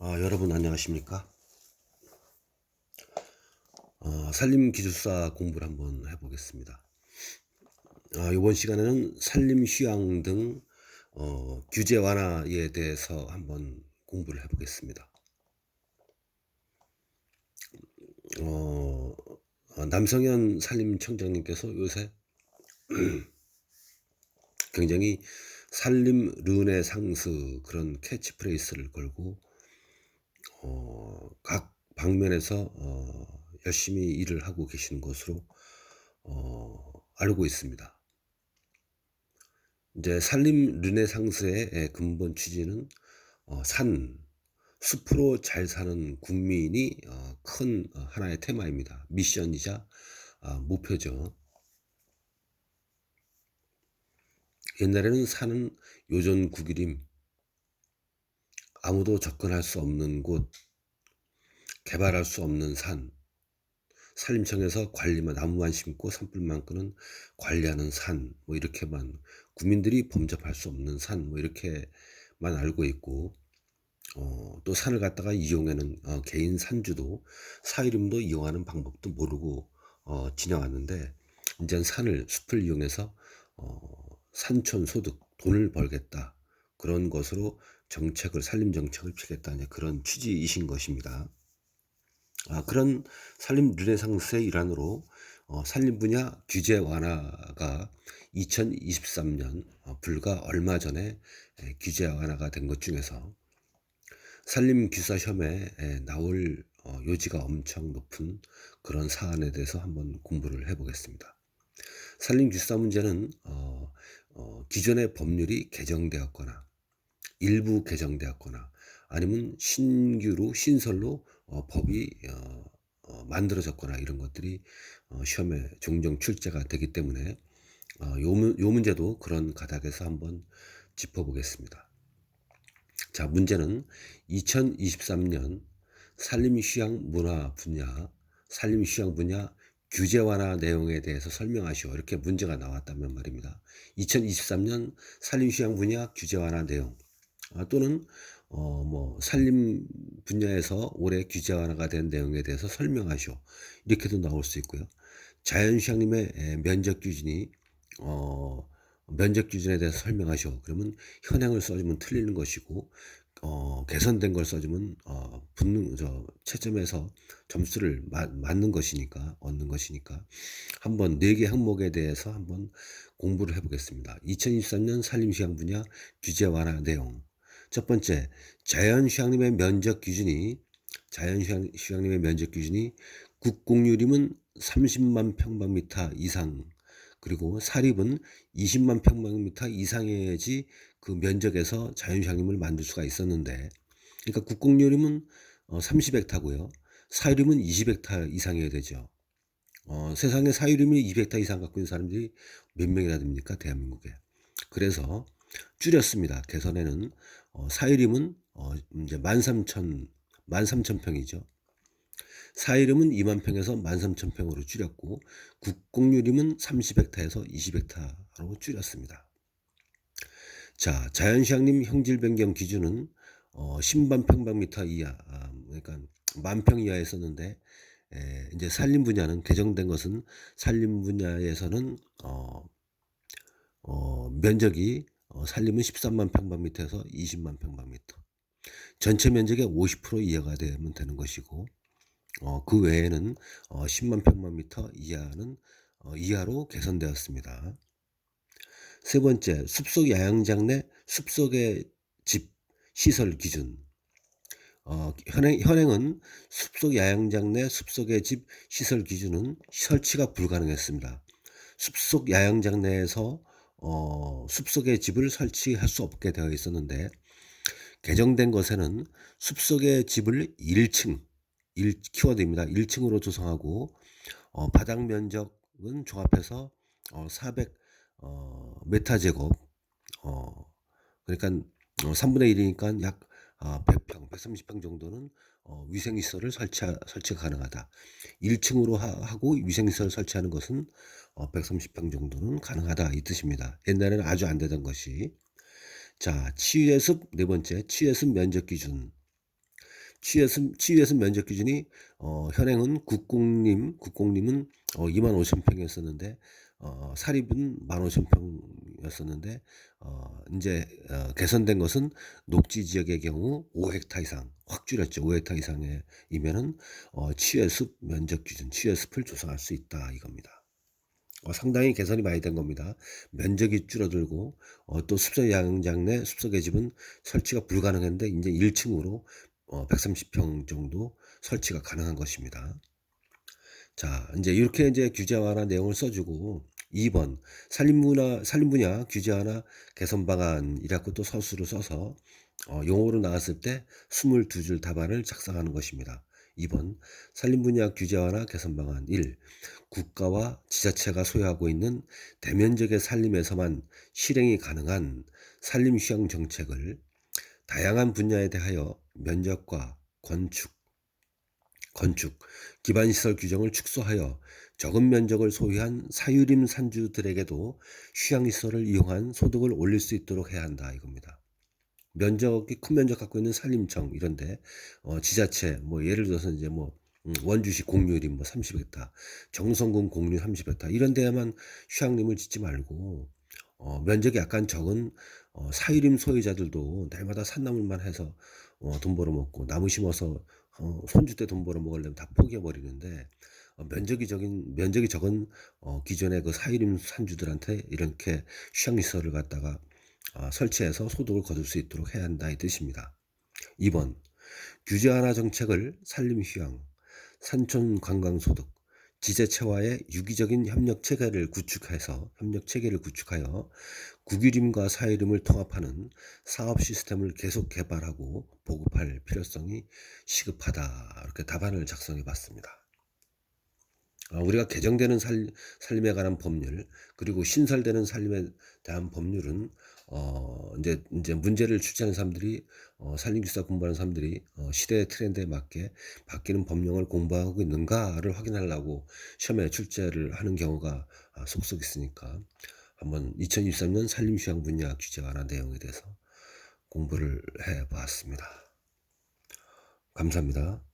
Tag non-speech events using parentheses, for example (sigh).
아, 여러분 안녕하십니까? 어, 산림기술사 공부를 한번 해보겠습니다. 아, 이번 시간에는 산림휴양 등 어, 규제 완화에 대해서 한번 공부를 해보겠습니다. 어, 어, 남성현 산림청장님께서 요새 (clears throat) 굉장히 산림 르네 상스 그런 캐치프레이스를 걸고 어, 각 방면에서 어, 열심히 일을 하고 계시는 것으로 어, 알고 있습니다. 이제 산림 르네상스의 예, 근본 취지는 어, 산, 숲으로 잘 사는 국민이 어, 큰 어, 하나의 테마입니다. 미션이자 아, 목표죠. 옛날에는 산은 요전 국일임, 아무도 접근할 수 없는 곳, 개발할 수 없는 산, 산림청에서 관리만 나무만 심고 산불만 끄는 관리하는 산, 뭐 이렇게만 국민들이 범접할 수 없는 산, 뭐 이렇게만 알고 있고, 어, 또 산을 갖다가 이용하는 어, 개인 산주도 사 이름도 이용하는 방법도 모르고 어, 지나왔는데, 이제 산을 숲을 이용해서 어, 산촌 소득 돈을 벌겠다. 그런 것으로 정책을 산림 정책을 피겠다 이제 그런 취지이신 것입니다. 아, 그런 산림 르네상스의 일환으로 어, 산림 분야 규제 완화가 2023년 어, 불과 얼마 전에 에, 규제 완화가 된 것 중에서 산림 규사 시험에 에, 나올 어, 요지가 엄청 높은 그런 사안에 대해서 한번 공부를 해보겠습니다. 산림 규사 문제는 어, 어, 기존의 법률이 개정되었거나 일부 개정되었거나 아니면 신규로 신설로 어, 법이 어, 어, 만들어졌거나 이런 것들이 어, 시험에 종종 출제가 되기 때문에 어, 요, 문- 요 문제도 그런 가닥에서 한번 짚어보겠습니다. 자, 문제는 2023년 산림휴양 문화 분야, 산림휴양 분야 규제 완화 내용에 대해서 설명하시오. 이렇게 문제가 나왔다면 말입니다. 2023년 산림휴양 분야 규제 완화 내용 아, 또는 어, 뭐 산림 분야에서 올해 규제 완화가 된 내용에 대해서 설명하시오. 이렇게도 나올 수 있고요. 에, 면적 기준이 어, 면적 기준에 대해서 설명하시오. 그러면 현행을 써주면 틀리는 것이고 어, 개선된 걸 써주면 어, 붙는 저 채점에서 점수를 마, 맞는 것이니까 얻는 것이니까 한번 네 개 항목에 대해서 한번 공부를 해보겠습니다. 2023년 산림휴양 분야 규제 완화 내용. 첫 번째, 자연휴양림의 면적 기준이 자연휴양림의 면적 기준이 국공유림은 30만 평방미터 이상 그리고 사립은 20만 평방미터 이상해야지 그 면적에서 자연휴양림을 만들 수가 있었는데 그러니까 국공유림은 어, 30헥타고요. 사유림은 20헥타 이상이어야 되죠. 어, 세상에 사유림이 200타 이상 갖고 있는 사람들이 몇 명이나 됩니까? 대한민국에. 그래서 줄였습니다. 개선에는 어, 사유림은 어, 이제 13,000 13,000평이죠. 사유림은 2만 평에서 13,000 평으로 줄였고 국공유림은 30헥타에서 20헥타로 줄였습니다. 자, 자연휴양림 형질 변경 기준은 어, 10만 평방미터 이하, 아, 그러니까 만평 이하에 썼는데 에, 이제 산림 분야는 개정된 것은 산림 분야에서는 어, 어, 면적이 어, 산림은 13만 평방미터에서 20만 평방미터. 전체 면적의 50% 이하가 되면 되는 것이고 어, 그 외에는 어, 10만 평방미터 이하는 어, 이하로 개선되었습니다. 세 번째, 숲속 야영장 내 숲속의 집 시설 기준. 어, 현행, 현행은 숲속 야영장 내 숲속의 집 시설 기준은 설치가 불가능했습니다. 숲속 야영장 내에서 어, 숲속의 집을 설치할 수 없게 되어 있었는데 개정된 것에는 숲속의 집을 1층, 1, 키워드입니다. 1층으로 조성하고 어, 바닥 면적은 종합해서 어, 400 어, 메타 제곱 어, 그러니까 어, 3분의 1이니까 약 아, 100평, 130평 정도는 어, 위생시설을 설치, 설치가 가능하다. 1층으로 하, 고 위생시설을 설치하는 것은 어, 130평 정도는 가능하다. 이 뜻입니다. 옛날에는 아주 안 되던 것이. 자, 치유의 숲네 번째, 치유의 숲 면적 기준. 취예습 취예습 면적 기준이 어 현행은 국공림 국공림은 어25,000 평이었었는데 어 사립은 15,000 평이었었는데 어 인제 어 개선된 것은 녹지 지역의 경우 5헥타 이상 확 줄였죠. 5헥타 이상의 이면은 어 취예습 면적 기준 취예습을 조성할 수 있다 이겁니다. 어 상당히 개선이 많이 된 겁니다. 면적이 줄어들고 어또 습석 야영장 내 습석 계집은 설치가 불가능했는데 인제 1 층으로 어 130평 정도 설치가 가능한 것입니다. 자 인제 이렇게 인제 규제 완화 내용을 써 주고 2번 산림문화 산림 분야 규제 완화 개선 방안이라고 또 서술을 써서 어 용어로 나왔을 때 22줄 답안을 작성하는 것입니다. 2번 산림 분야 규제 완화 개선 방안 1. 국가와 지자체가 소유하고 있는 대면적의 산림에서만 실행이 가능한 산림 휴양 정책을 다양한 분야에 대하여 면적과 건축, 건축, 기반 시설 규정을 축소하여 적은 면적을 소유한 사유림 산주들에게도 휴양 시설을 이용한 소득을 올릴 수 있도록 해야 한다 이겁니다. 면적이 큰 면적 갖고 있는 산림청 이런데 어 지자체 뭐 예를 들어서 이제 뭐음 원주시 공유림 뭐 30헥타, 정성군 공유 30헥타 이런 데에만 휴양림을 짓지 말고 어 면적이 약간 적은 어 사유림 소유자들도 날마다 산나물만 해서 어 돈 벌어먹고 나무 심어서 어 손주 때 돈 벌어 먹으려면 다 포기해 버리는데 어 면적이 적인 면적이 적은 어 기존의 그 사유림 산주들한테 이렇게 휴양시설을 갖다가 아 설치해서 소득을 거둘 수 있도록 해야 한다 이 뜻입니다. 2번 규제 완화 정책을 산림 휴양, 산촌 관광 소득, 지자체와의 유기적인 협력 체계를 구축해서 협력 체계를 구축하여 국유림과 사유림을 통합하는 사업 시스템을 계속 개발하고 보급할 필요성이 시급하다. 이렇게 답안을 작성해 봤습니다. 어 우리가 개정되는 살 살림에 관한 법률 그리고 신설되는 살림에 대한 법률은 어 인제 인제 문제를 출제하는 사람들이 어 산림기사 공부하는 사람들이 어 시대의 트렌드에 맞게 바뀌는 법령을 공부하고 있는가를 확인하려고 시험에 출제를 하는 경우가 아 속속 있으니까 한번 2023년 산림휴양 분야 규제 완화 내용에 대해서 공부를 해 보았습니다. 감사합니다.